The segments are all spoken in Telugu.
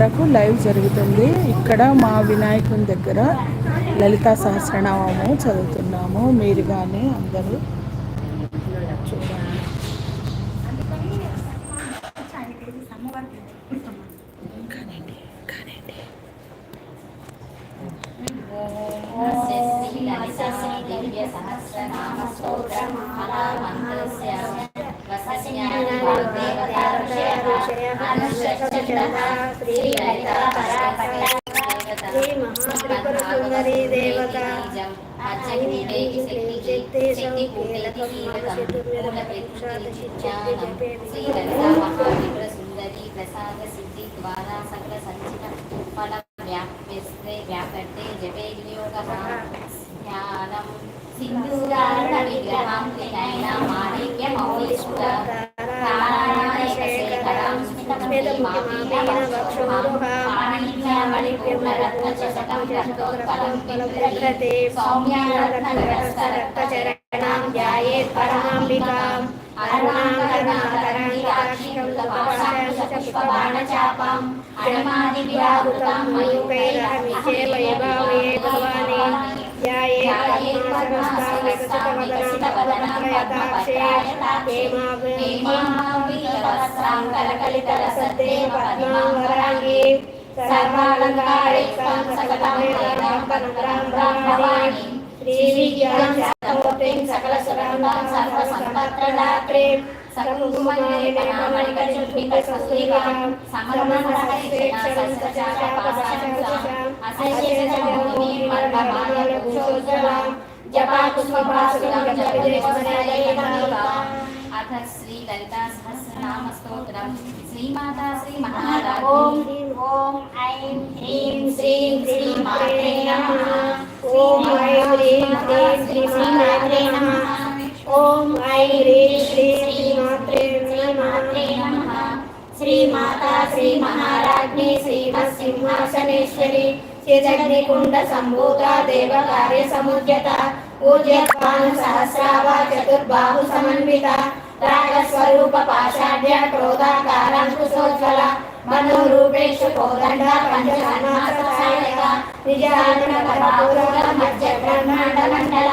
వరకు లైవ్ జరుగుతుంది. ఇక్కడ మా వినాయకుని దగ్గర లలితా సహస్రనామము చదువుతున్నాము. మీరు కానీ అందరూ సింధూరారుణ విగ్రహం త్రినయన మాణిక్య మౌళిస్ఫుట సౌమ్యారత్నరక్తచరణాం ధ్యాయేత్ పరమాంబికాం మయూకైరహమిషే పద్మావరాంగి భవాని శ్రీవిద్యాం శాస్త్రమూర్తిం సకల సురంగాం సర్వ సంపత్రదాత్రే సకృకుమణికచుంబికస్తూరికాం సమరమణహరిక్షేక్షరం సచాపాశాం అశేషజమోహినీం మర్మమానలకుశోజ్వలాం జపాకుష్మభాసురం జపదేవమనయనమీకాం అథ శ్రీ లలితా సహస్రనామ స్తోత్రం శ్రీమాతా శ్రీ మహారాజ్ ఓం హ్రీం ఓం ఐం హ్రీం శ్రీం శ్రీ మాత్రే నమః ఓం ఐం హ్రీం శ్రీం శ్రీమాత్రే మాత్రే నమః. ఓం ఐం శ్రీ మహారాజ్ఞి నమః శ్రీ మాతా శ్రీ మహారాజ్ఞి సంభూత దేవ కార్య సముద్యత పూజ్యపాను సహస్రావ చతుర్బాహు సమన్విత రాగస్వరూప పాషాఢ్య క్రోధాకారాంకుశోజ్వల మనోరూపేషు కోదండ పంచ పంచసన్మాసాయక నిజానన పరపూరక మధ్య బ్రహ్మాండ మండల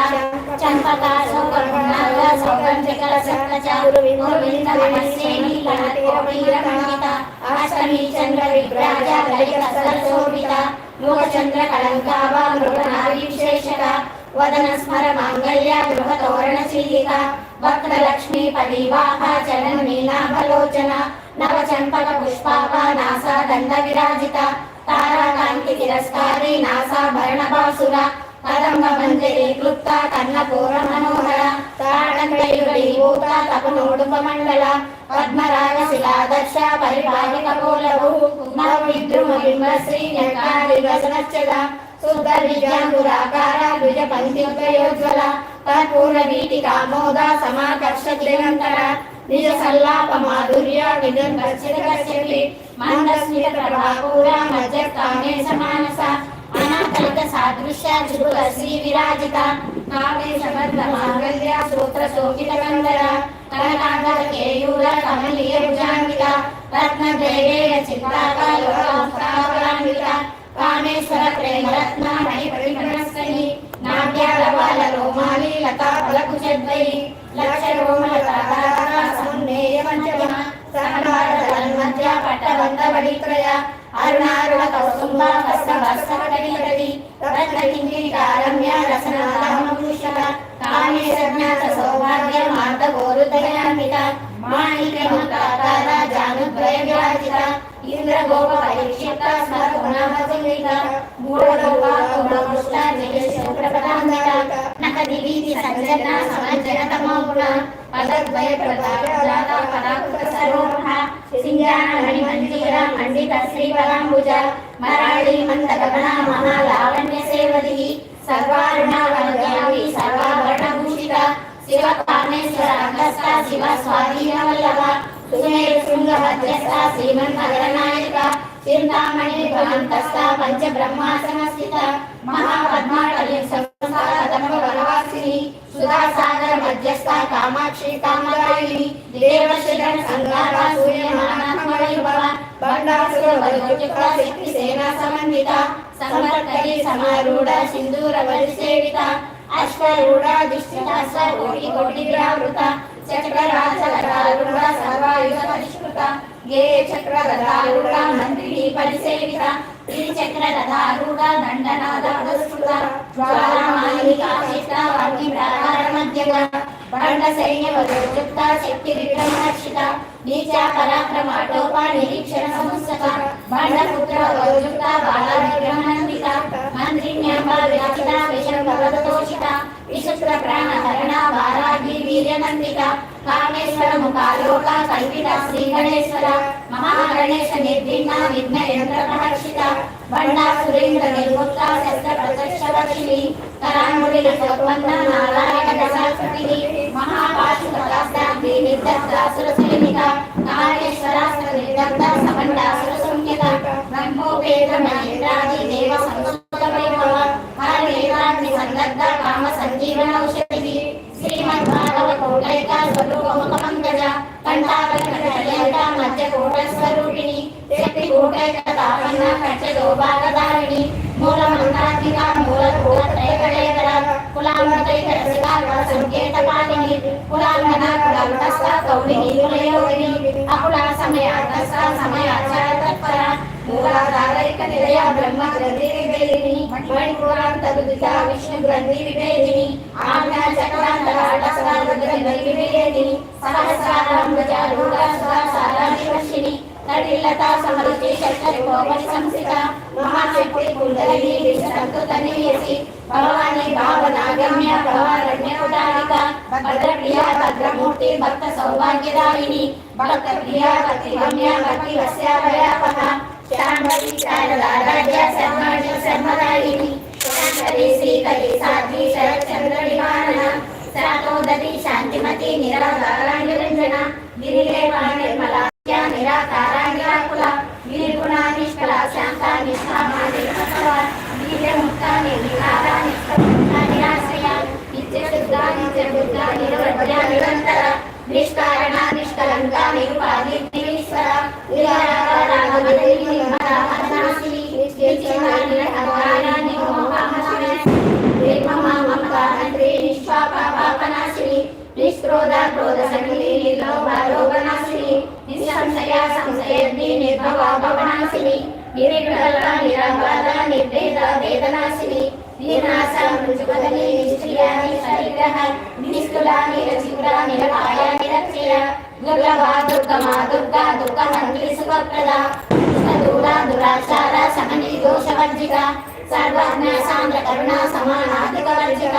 చంపక శోకర్ణాగ సౌగంధికల సప్తచారు విమోహిత నమస్సేని కణతీరమీరమండిత అష్టమి చంద్ర విగ్రాజ లలిత సరశోభిత ముఖ చంద్ర కళంకావ మృగనారీ విశేషక వదన స్మర మాంగళ్య గృహ తోరణ చీలిక వక్ర లక్ష్మీ పడివాహ చరణ నీలాభలోచన నవ చంపక పుష్పాప నాసా దండ విరాజిత తారాకాంతి తిరస్కారి నాసాభరణ బాసుర కదంబ మంజరి క్లుప్త కన్న పూర మనోహర తాళంకయురీభూత తపనోడుప మండల పద్మరాగ శిలాదర్శ పరిపాలిక పోలవు నవ విద్రుమ బింబ శ్రీ న్యకారి వసనచ్చద శుద్ధ విద్యాంకురాకార ద్విజ పంక్తియోజ్వల కర్పూర వీటి కామోద సమాకర్ష దిగంతర నిజ సల్లాప మాధుర్య వినుర్భర్షిత మందస్మిత ప్రభాపూర మధ్య కామేశ మానస అనాకలిత సాదృశ్య చురుక శ్రీ విరాజిత కామేశ బద్ధ మాంగళ్య సూత్ర శోభిత గంధర కనకాంగద కేయూర కమలీయ భుజాంగిత రత్న జయవేయ చింతాకాలోకాంగిత కామేశ్వర ప్రేమ రత్న మణి రోమాలి లతా లక్ష రోమల పంచమ అరుణారుణ కౌసుంబ రత్న సౌభాగ్య మార్త గోరుదయాన్విత మాణిక్య ముక్తాకార జానుద్వయ విరాజిత ఇంద్ర గోప పరీక్షిత స్మర గుణాభజంగిత మూఢగోప గౌరవృష్ట జయశోప్రపదాంగిత నక దివీతి సంజన సమజ్జన తమోగుణ పదద్వయ ప్రతాపజాత పరాకృత సరోహ సింజాన మణి మంజీర మండిత శ్రీవలాంబుజ మరాళి మంద గగన శివ కామేశ్వర అగస్త శివ స్వాధీన వల్లభ సుమేరు శృంగ మధ్యస్థ శ్రీమన్ నగరనాయక చింతామణి భవంతస్థ పంచ బ్రహ్మాసన స్థిత మహాపద్మాటలి వనవాసిని సుధాసాగర మధ్యస్థ కామాక్షి సంగార సూర్యమానాత్మవైభవ బండాసుర శక్తి సేనా సమన్విత సంవర్తరి సమారూఢ సింధూర వరిసేవిత దిష్టిదాస కోటి కోటి వ్యావృత చక్రరాజరూఢ సర్వాయుధ పరిష్కృత గే చక్రరథారూఢ మంత్రిని పరిసేవిత త్రిచక్రరథారూఢ దండనాద పురస్కృత జ్వాలామాలికా చేత అగ్ని ప్రాకార మధ్యగ బండ సైన్య శక్తి విక్రమహర్షిత నీచా పరాక్రమాటోప నిరీక్షణ సంస్థక బండ పుత్ర వదోయుక్త బాల విక్రమనందిత మంత్రిణ్యంబ విరచిత విషం భగవతోషిత విచిత్ర ప్రాణ హరణ వారాగి వీర్యనందిత కామేశ్వర ముఖాలోక కల్పిత శ్రీ గణేశ్వర మహాగణేశ నిర్భిన్న విఘ్న యంత్ర ప్రహర్షిత బండా సురేంద్ర నిర్ముక్త శస్త్ర ప్రత్యక్ష వర్షిణి కరాంగుడిన సౌపన్న నారాయణ దశాకృతి మహాపాశుపదాస్త్రాగ్ని నిర్దగ్ధాసుర సులిమిత కాళేశ్వరాస్త్ర నిర్దగ్ధ సమండాసుర సంహిత బ్రహ్మోపేత మహేంద్రాది దేవ సంస్కృత వైభవ హరేంద్రాగ్ని సందగ్ధ కామ సంజీవన ఔషధి శ్రీమద్ భాగవ కోటైక స్వరూప ముఖ పంకజ కంఠాకర్ణక మధ్య కోట స్వరూపిణి శక్తి కోటైక తాపన్న కచ్చదో భాగదారిణి మూల మంత్రాత్మిక మూల కోట త్రైకడేకర కులామృతైక రసికాల సంకేత పాలిని కులాంగన కులాంతస్థ కౌళిని కులయోగిని అకుల సమయార్థస్థ సమయాచార తత్పర మూలాధారైక నిలయ బ్రహ్మ గ్రంథి విభేదిని మణిపురాంత రుదిత విష్ణు గ్రంథి విభేదిని ఆజ్ఞా చక్రాంతరాటసరారుద్ర విభేదిని సహస్రారాంబజారూఢ సహస్రారాణి వర్షిణి తడిల్లతా సమరుచి శక్తి కోపని సంసిత మహాశక్తి కుండలిని సంకృత నియసి భవాని భావనాగమ్య భవారణ్య ఉదారిక భద్రప్రియ భద్రమూర్తి భక్త సౌభాగ్యదాయిని భక్త ప్రియ భక్తి గమ్య భక్తి వస్యాభయాపహ శాంభవి శారదారాధ్య శర్మాణి శర్మదాయిని శాంకరి శ్రీకరి సాధ్వి శరత్చంద్ర విమానన శాతోదతి శాంతిమతి నిరాధారాంజన గిరిలేవా నిర్మలా నిరాకారాంగిరాకుల నిర్గుణ నిష్కల శాంత నిష్కామా నిర్మల వీర్యముక్త నిర్వికార నిష్కముక్త నిరాశ్రయ నిత్యశుద్ధ నిత్యబుద్ధ నిరవధ్య నిరంతర నిష్కారణ నిష్కలంక నిరుపాధి నిరీశ్వర నిరాకారాగమతి నిర్మల హతనాశిని నిత్యచిన్న నిరహంకార నిమోహమశిని నిర్మమ మమకారంత్రి నిష్పాప పాపనాశిని నిష్క్రోధ నిస్సంశయ సంశయగ్ని నిర్భవ భవనాశిని నిరిగ్రహ నిరాబాధ నిర్వేద వేదనాశిని. నిర్నాశ మృజుపదని నిష్క్రియ నిష్పరిగ్రహ నిష్కుల నిరచిగ్ర నిరపాయ నిరక్షయ. దుర్లభ దుర్గమా దుర్గా దుఃఖహంత్రి సుఖప్రద దూర దురాచార సహని దోషవర్జిక సర్వజ్ఞ సాంద్ర కరుణ సమానాధిక వర్జిక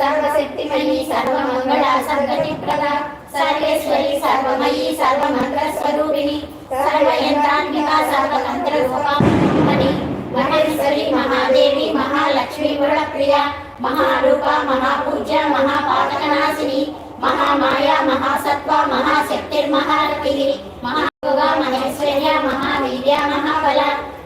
సర్వశక్తిమయీ సర్వమంగళ సర్గతిప్రద సర్వేశ్వరి సర్వమయీ సర్వమంత్ర స్వరూపిణి సర్వయంత్రాత్మిక సర్వతంత్ర రూపామణి మహేశ్వరి మహాదేవి మహాలక్ష్మి వరుణప్రియ మహారూప మహాపూజ్య మహాపాతకనాశిని మహామాయ మహాసత్వ మహాశక్తిర్మహారతి మహాయోగ మహేశ్వర్య మహావీర్య మహాబల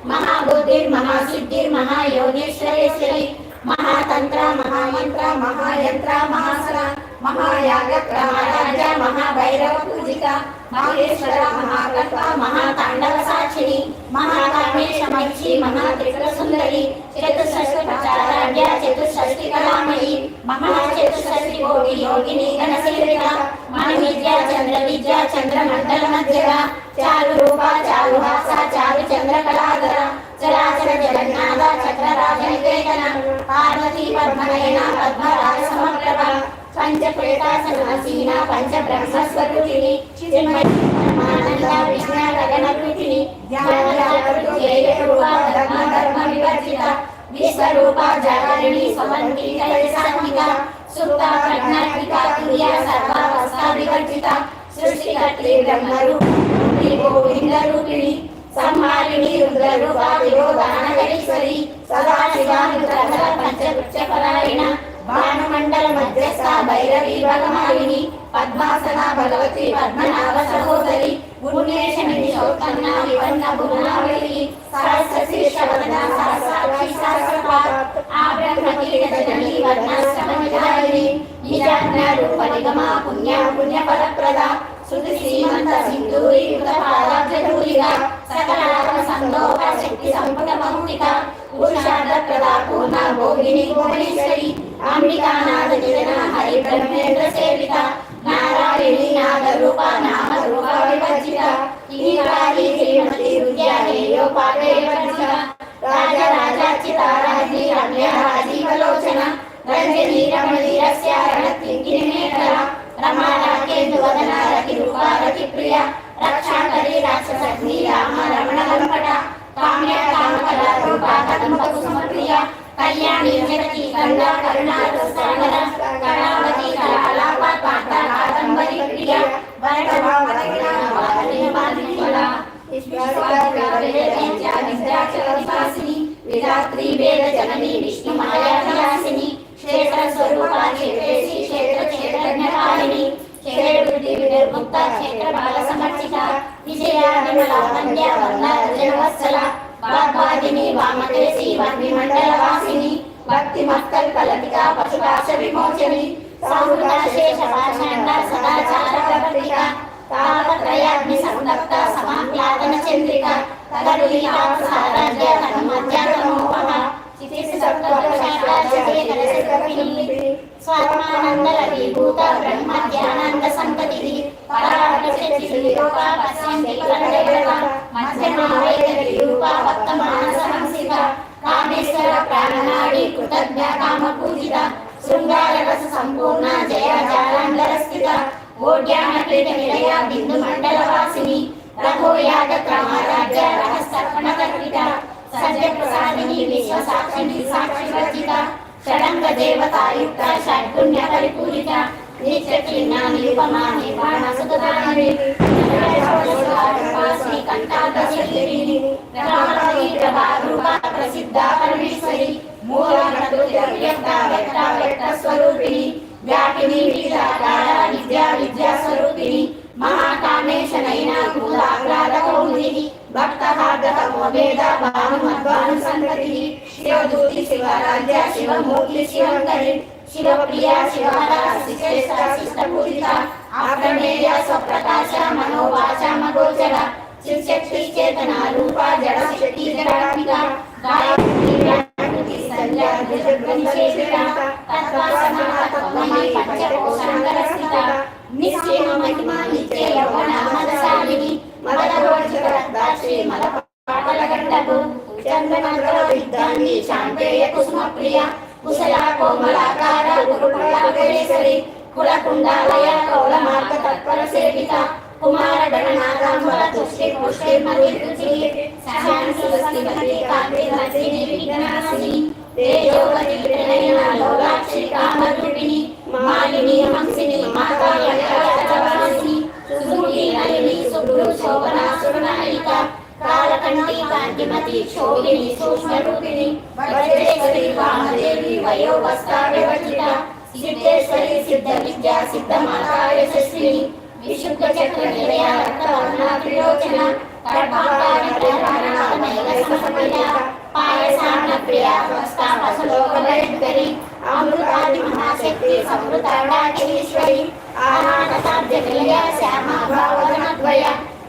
మహాబుద్ధిర్ మహాసిద్ధిర్ మహాయోగేశ్వరేశ్వరి మహాతంత్ర మహామంత్ర మహాయంత్ర మహాసరా మహాయాగ మహారాజ మహాభైరవ పూజిత మహేశ్వర మహాకల్ప మహాతాండవ సాక్షిణి మహాకామేశ మహిషి మహాత్రిపుర సుందరి చతుషష్టి ప్రచారాధ్య చతుషష్టి కళామయి మహాచతుషష్టి కోటి యోగిని గణసేవిత మన విద్య చంద్ర విద్య చంద్ర మండల మధ్యగా చారు రూప చారు హాస చారు చంద్ర కళాధర చరాచర జగన్నాథ చక్రరాజనికేతన. పార్వతీ పద్మనయన పద్మరాజ సమప్రభ పంచప్రేతాసనాసీన పంచ బ్రహ్మస్వరూపిణి చిన్మయానంద విజ్ఞ గగనకృతిని ధర్మ ధర్మ వివర్జిత విశ్వరూప జాగరిణి స్వమంతి కలసాత్మిక సుప్త ప్రజ్ఞాత్మిక తుల్య సర్వావస్థ వివర్జిత సృష్టికర్త్రి బ్రహ్మరూపి గోవింద రూపిణి సంహారిణి రుద్రరూప విరోధానగరీశ్వరి సదాశివానుగ్రహ పంచవృక్ష పరాయణ మధ్యస్థ భగమాలిని పద్మాసన భగవతి పద్మనాభ సహోదరి పుణ్యేశమిని శోకన్న వివన్న భువనావళి సహస్రాక్షి సహస్రపాత్ జనని రూప నిగమ పుణ్య శృతి శ్రీమంత సింధూరీకృత పాదాబ్జధూలిగా సకలాత్మ సందోహ శక్తి సంపుట మౌక్తిక పురుషార్థ ప్రద పూర్ణ భోగిని భువనేశ్వరి అంబికానాథ నిజన హరి బ్రహ్మేంద్ర సేవిత నారాయణి నాద రూప నామ రూప విభజిత ఈరాజి శ్రీమతి విద్యాదేయో పాదే వర్జిత రాజ రాజాచిత రమ్యరాజీవలోచన రంజని రాజీవలోచన రంజనీ రమణీ రస్య రణత్వింకిని నేత్ర రమా వదన రతి రూప రతి ప్రియ రక్షాకరి రాక్షసగ్ని రామ రమణ లంపట కామ్య కామకల రూప కదంబ కుసుమ ప్రియ కళ్యాణి జగతి కంద కరుణా సాగర కళావతి కళాలాప పాట కాదంబరి ప్రియ వరట భావన వాహని మాదిరిల విద్యాచలనివాసిని విధాత్రి వేద జనని విష్ణు మాయావిలాసిని క్షేత్ర స్వరూప క్షేత్రేసి నిర్ముక్త క్షేత్ర బాల సమర్చిత విజయ విమల వంద్య వర్ణ జనవత్సల వాగ్వాదిని వామదేశి మండల వాసిని భక్తి మస్తల్ కలతిక పశుపాశ విమోచని శేష సదాచార సంతప్త సమాప్లాదన చంద్రిక కదలి సారాధ్య తమోపమ బ్రహ్మ ధ్యానంద సంతతి ప్రాణనాడి కృతజ్ఞ కామ పూజిత సంపూర్ణ జయ జాలంధర స్థిత ఓడ్యాన పీఠ నిలయ బిందు మండల వాసిని రఘోయాగ క్రమరాజ్య రహస్యర్పణ సద్య ప్రసాదిని విశ్వ సాక్షిని సాక్షి రచిత షడంగ దేవతాయుక్త షడ్గుణ్య పరిపూరిత నిత్య చిన్న నిరుపమా నిర్వాణ సుఖదాని శ్రీ కంఠాదశిని ప్రభా రూప ప్రసిద్ధ పరమేశ్వరి మూల ప్రకృతి వ్యక్త వ్యక్త వ్యక్త స్వరూపిణి వ్యాపిని విద్యాకార హార్దక భాను మధ్వాను సంతతి శివదూతి శివరాజ్య శివమూర్తి శివంకరి శివప్రియ శివహర శిశ్రేష్ట శిష్ట పూజిత స్వప్రకాశ మనోవాచ మగోచర శివశక్తి చేతన రూప జడ శక్తి జడాత్మిక గాయత్రి వ్యాకృతి సంధ్య నిషేధిత తత్వాసమాతత్వమై పంచకోశాంగర స్థిత నిశ్చయ మహిమా నిత్య యౌవన మదశాలిని మదరోచిత రక్తాశ్రీ మద పాటల చందనంతో చంద్రమంత్ర విద్యాన్ని శాంతేయ కుసుమ ప్రియ కుశల కోమలాకార గురుకులాగరేశ్వరి కులకుండాలయ కౌల మార్గ తత్పర సేవిత కుమార గణనాథాంబర తుష్టి పుష్టి మరుచి శాంతి స్వస్తిమతి కాంతి రచిని విఘ్నాసిని తేజోవతి ప్రణయన లోలాక్షి కామరూపిణి మాలిని హంసిని మాతా సుముఖి నలిని శుభ్రు శోభన కాలకంఠి కాంతిమతి శోభిని సూక్ష్మ వజ్రేశ్వరి వామదేవి వయోవస్థా వివర్జిత సిద్ధేశ్వరి సిద్ధ విద్యా సిద్ధ మాతా యశస్విని విశుద్ధ చక్ర నిలయ రక్తవర్ణ త్రిలోచన ప్రియ అమృతాది మహాశక్తి సమృతాడాకేశ్వరి ఆహార సాధ్య నిలయ శ్యామ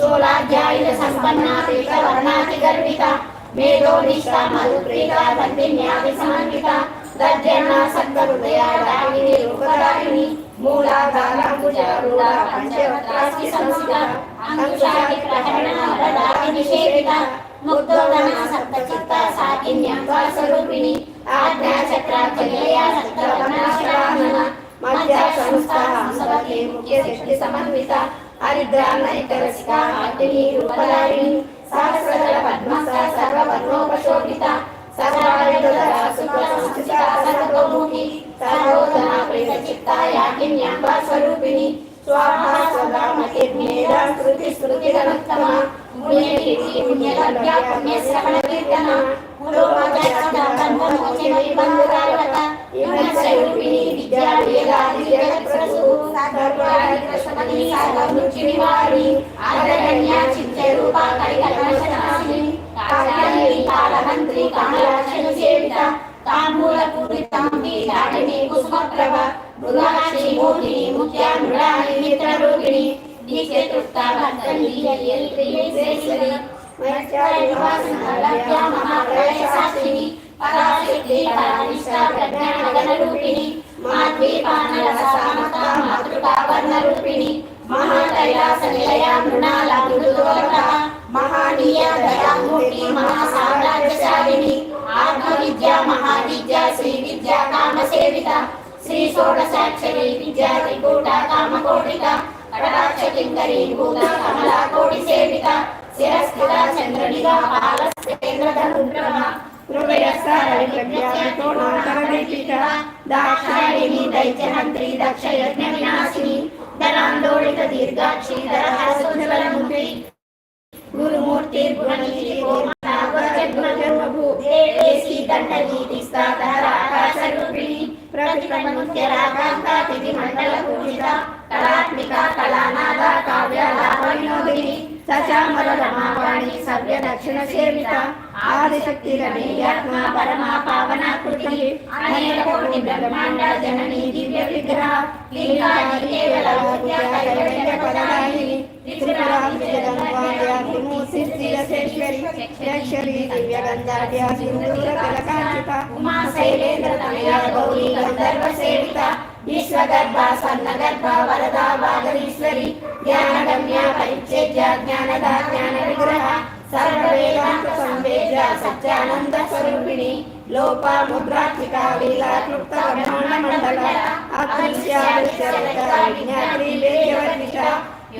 స్థూలాధ్యాయుల వజ్రాధికారి సంపన్న వర్ణాతి గర్విత మేధో నిష్ట మధుప్రీత దండిన్యాది సమన్విత దర్జన హృదయ రూపదాయిని మూలాధారాంబుజారూఢ పంచవత్రాస్తి అంకుశాది ముగ్ధోదన సప్త చిత్త స్వరూపిణి ఆజ్ఞా మధ్య సంస్థ హంసవతి ముఖ్య శక్తి సమన్విత హరిద్రాన్నైకరసిక అగ్ని రూపదారిణి సహస్రదళ పద్మస్థ సర్వవర్ణోపశోభిత సర్వాయుధర శుక్ల చిత్త స్వరూపిణి స్వాహ సదా తాంబూల పూరితం కుసుమ ప్రభ स्वाहा सदा मतिर्मेधा स्मृति स्मृतिरनुत्तमा पुण्यकीर्ति पुण्यलभ्या पुण्यश्रवणकीर्तन पुरोगजगन्मोचनविबन्धुरावत इन्द्रस्वरूपिणी विद्या वेदादि जगत्प्रसू सर्वाधिकृष्णपति सर्वमृत्युनिवारिणी आदरण्या चित्यरूपा कलिकल्मषनाशिनी कात्यायनी कालमन्त्री कमलाक्षनि सेविता ताम्बूलपूरितं पीताटिनी कुसुमप्रभ मृगाक्षी मोहिनी मुख्या मृडानि मित्ररूपिणी नित्यतृप्ता भक्तनीयेश्वरी मैत्र्यनिवासनलभ्या महाप्रलयशास्त्रिणी శ్రీ షోడశాక్షరి విద్యా త్రికూట కామకోటిక కటరాక్షలింగరీ భూత కమలా కోటి సేవిక శిరస్థిర చంద్రనిగ పాలసేంద్రధనుభ్రమ దాక్షాయిణి దైత్యహంత్రి దక్ష యజ్ఞ వినాశిని ధనాందోళిత ఆకాశ రూపిణి కళాత్మిక కళానాద కావ్యాలాప వినోదిని సశామర రమావాణి సవ్య దక్షిణ సేవిత ఆదిశక్తి గణేయాత్మ పరమా ధవళేశ్వరి దివ్య గంధాఢ్య సింధూర కలకాంచిత ఉమా శైలేంద్ర తనయ గౌరీ గంధర్వ సేవిత విశ్వగర్భ స్వర్ణగర్భ వరద వాగరీశ్వరి జ్ఞానగమ్య పరిచ్ఛేద్య జ్ఞానద ముద్రాక్షిక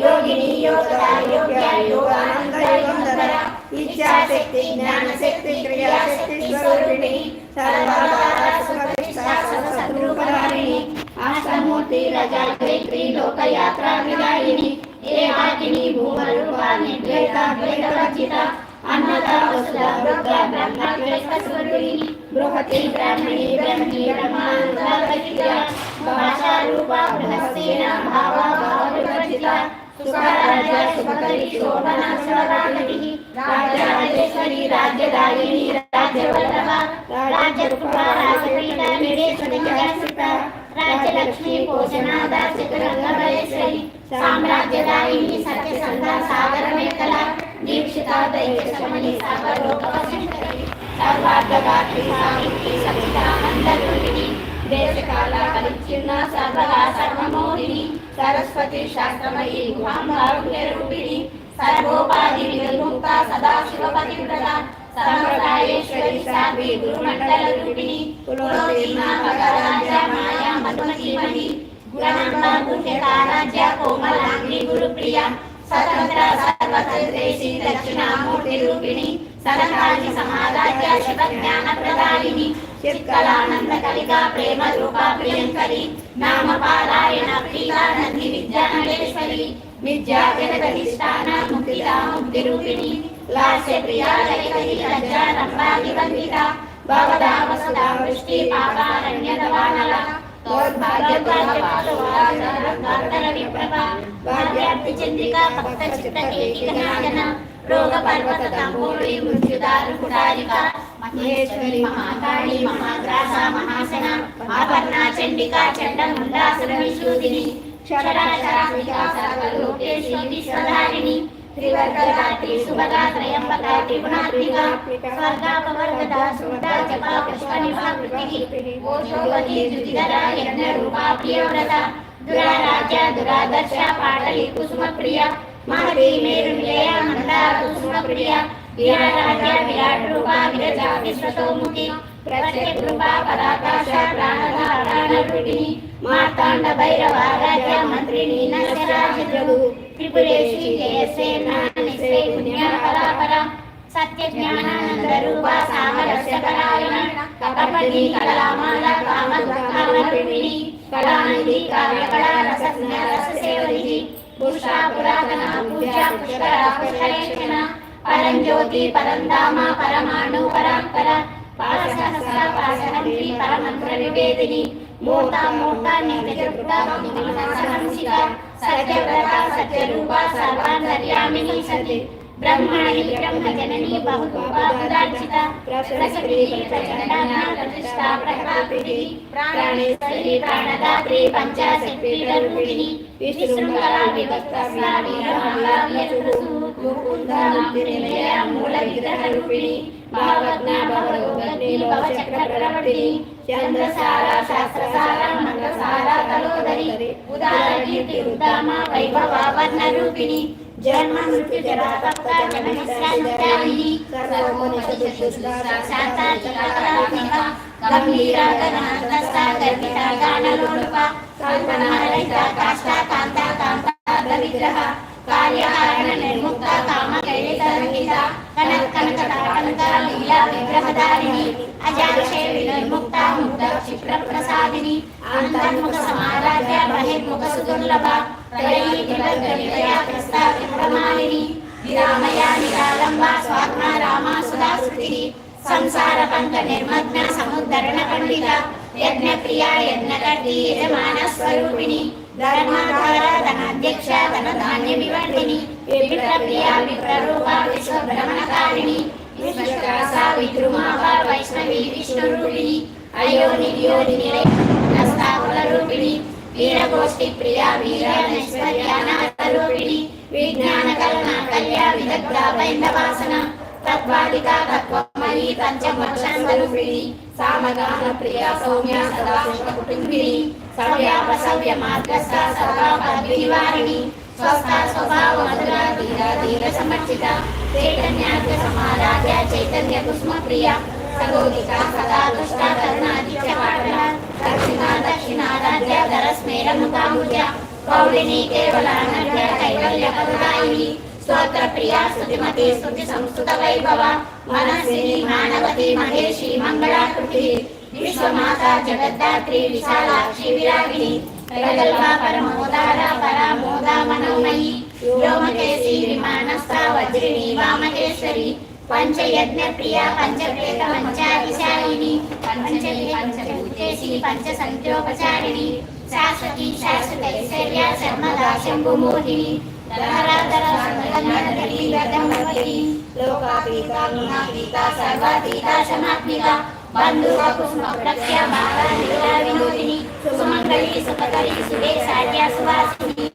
యోగిని యోగ యోగ్య యోగానంద యోగంధర इच्छाशक्ति, ज्ञानशक्ति, क्रियाशक्ति स्वरूपिणी सर्वाधारा सुखकृष्णा सर्वसद्रूपधारिणी अष्टमूर्ति रजा गायत्री लोकयात्रा विदायिनी एकाकिनी भूमरूपा, निर्द्वैता द्वैतवर्जिता अन्नदा वसुधा, वृद्धा ब्रह्मद्वैतस्वरूपिणी बृहति, ब्राह्मणी ब्रह्मी ब्रह्मानन्दविद्या भाषारूपा भावा भावविवर्जिता राज्य राज्यदायिनी राज्यवल्लभा राज्यकुमारासुरीता राज्यलक्ष्मी पोषणादा चित्ररङ्गमलेश्वरी साम्राज्यदायिनी सत्यसन्धा सागरमेखला दीक्षिता दैत्यशमनी सागरलोकवसिष्ठरी सर्वार्धदात्री सावित्री सविता अन्तर्कृतिनी దేశకాల పరిచ్ఛిన్న సర్వదా సర్వమోహిని సరస్వతి శాస్త్రమయీ గుహాంబారుణ్యరూపిణి సర్వోపాధి నిర్ముక్త సదాశివ పతివ్రత సంప్రదాయేశ్వరి సాధ్వి గురుమండల రూపిణి పురోధీమాపకరాజ్య మాయా మధుమీమణి గుణమంబుతారాజ్య కోమలాంగి గురుప్రియ స్వతంత్ర సర్వతంత్రేషి దక్షిణామూర్తి రూపిణి సనకాన్ని సమాదాయ శివ జ్ఞాన ప్రదాయిని చిత్కలానంద కలిక ప్రేమ రూప ప్రియంకరి నామ పారాయణ ప్రీత నంది విద్యా నటేశ్వరి విద్యా జగత ప్రియా జగతి వృష్టి పాపారణ్య చంద్రికా భక్త చిత్త కేటికనాయన రోగ పర్వత తంబూరి సర్వలోకేశ్వరి విశ్వధారిణి त्रिवर्गदात्री सुभगा त्रयम्बका त्रिगुणात्मिका स्वर्गापवर्गदा सुमदा जपा पुष्पनिभा कृतिः ओषोवती द्युतिधरा यज्ञरूपा, प्रियव्रता दुराराज्या दुरादर्शा, पाटली, कुसुमप्रिया महती मेरुनिलया मन्दा कुसुमप्रिया विराराज्या विराट विरजा, विश्वतोमुखी प्रत्येक पराकाशा प्राणदा प्राणरूपिणी मार्ताण्ड भैरवा राज्य मन्त्रिणी नशराज త్రిపురేశ్వరి జయసే జ్ఞానిసే పుణ్యపరాపర సత్య జ్ఞానానందరూప సామరస్యపరాయణ. కపర్ణి కళామాల కామ కామరూపిణి కళానిధి పరమాణు పరాంపర. పాశహస్ర పరమంత్ర వివేదిని మూర్త మూర్త నిత్యకృత సహంసిక సత్యవ్రత సత్యరూప సర్వాంతర్యామిని సతి. బ్రహ్మణి బ్రహ్మ జనని బహురూపార్చిత ప్రతిష్టా ప్రాణేశ్వరి ప్రాణదాత్రి పంచాశక్తి రూపిణి విశృంఖల విభక్త మూల విగ్రహ రూపిణి భావజ్ఞ భవరోగగ్ని భవచక్ర ప్రవర్తిని చంద్రసార శాస్త్రసార మంత్రసార తలోదరి ఉదార కీర్తి ఉద్దామ వైభవ వర్ణ రూపిణి జన్మ మృత్యు జరా తప్త జననిశ్రాంతారిణి సాక్షాత్కారాత్మిక గంభీర గణాంతస్థ గర్భిత గానలోలుప కల్పనారహిత కాష్ట కాంత కాంత విగ్రహ కార్యకారణ నిర్ముక్త కామ కైలిత రహిత కనక కనక కనక లీలా విగ్రహధారిణి అజాక్షే వినిర్ముక్త ముక్త క్షిప్ర ప్రసాదిని అంతర్ముఖ సమారాధ్య బహిర్ముఖ సుదుర్లభ త్రయీ వివర్గ ప్రస్తావి ప్రమాణిని విరామయ నిరాలంబ స్వాత్మ రామ సుధా శృతి సంసార పంక నిర్మగ్న సముద్ధరణ పండిత యజ్ఞ ప్రియ యజ్ఞ కర్తి యజమాన స్వరూపిణి. ధర్మాధార ధనాధ్యక్ష ధన వివర్ధిని విప్ర విప్రరూప విశ్వ భ్రమణకారిణి వైష్ణవి అయోని రూపిణి వీరగోష్ఠి ప్రియ విజ్ఞాన విదగ్ధ వైందవాసన తత్వాదిక తత్వమయి సామగాన ప్రియ సౌమ్య సదాశివ కుటుంబిని. సవ్యాప సవ్య మార్గస్థ సర్వాపద్వినివారిణి స్వస్థ స్వభావ మధుర ధీర ధీర సమర్చిత చైతన్యాద్య సమారాధ్య చైతన్య కుస్మ ప్రియ. సగోదిక సదా దుష్ట దక్షిణ దక్షిణారాధ్య కైవల్య కరుణాయిని స్తోత్ర ప్రియ స్తుతిమతి స్తుతి సంస్కృత వైభవ. మనస్విని మానవతి మహేషి మంగళాకృతి. విశ్వమాత జగద్ధాత్రి విశాలాక్షి విరాగిణి ప్రగల్భ పరమోదార పరమోద మనోమయి వ్యోమకేశి విమానస్థ వజ్రిణి వామకేశ్వరి పంచయజ్ఞ ప్రియ పంచప్రేత పంచాభిశాయిని పంచమి పంచభూతేసి పంచ సంఖ్యోపచారిణి శాశ్వతి శాశ్వత ఐశ్వర్య శర్మదా శంభుమోహిని ధరాధర సంగతి లోకాతీత గుణాతీత సర్వాతీత సమాత్మిక బంధువ కుసుమ ప్రఖ్య బాల నిరా వినోదిని సుమంగళి సుఖకరి సుదే సాధ్య సువాసిని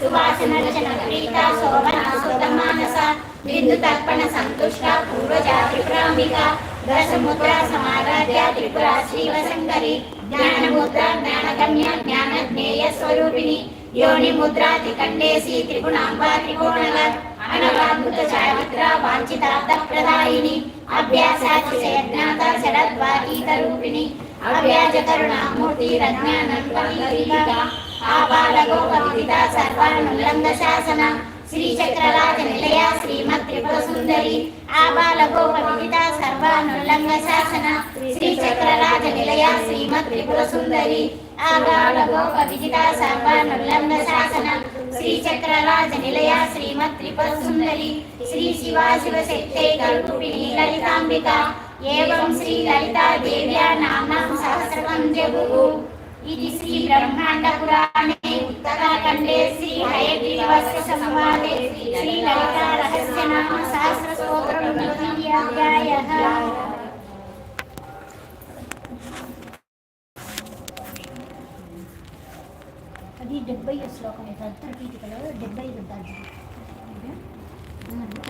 సువాసన రచన ప్రీత శోభన సుత మానస బిందు తర్పణ సంతుష్ట పూర్వజా త్రిపురాంబిక దశముద్ర సమారాధ్య త్రిపుర శ్రీవశంకరి జ్ఞానముద్ర జ్ఞానగమ్య జ్ఞాన జ్ఞేయ స్వరూపిణి యోని ముద్రాతి కండేసి త్రిగుణాంబ త్రికోణల అనవాద్భుత చారిత్ర వాంఛితార్థ ప్రదాయిని శరద్వాగీత రూపిణి అవ్యాజ గోప విదిత సర్వానుల్లంఘ శాసన శ్రీ నిలయ శ్రీమత్ త్రిపుర సుందరి ఆబాల గోప విదిత సర్వానుల్లంఘ శాసన శ్రీచక్రరాజ నిలయ శ్రీమత్ త్రిపుర సుందరి ఆబాల గోప విదిత సర్వానుల్లంఘ శాసన శ్రీ చక్రరాజ నిలయ శ్రీమత్ త్రిపుర సుందరి శ్రీ శివా శివశక్తే కల్పుపిణి లలితాంబిక ఏవం శ్రీ లలితా దేవ్యా నామ్నాం సహస్రకం జగుః ఇది శ్రీ బ్రహ్మాండ పురాణే ఉత్తరాఖండే శ్రీ హయగ్రీవస్య సంవాదే శ్రీ లలితా రహస్య నామ సహస్ర స్తోత్రం ద్వితీయాధ్యాయః ఇది డెబ్బై శ్లోకం తత్ర పీఠికలో డెబ్బై రుద్దాలు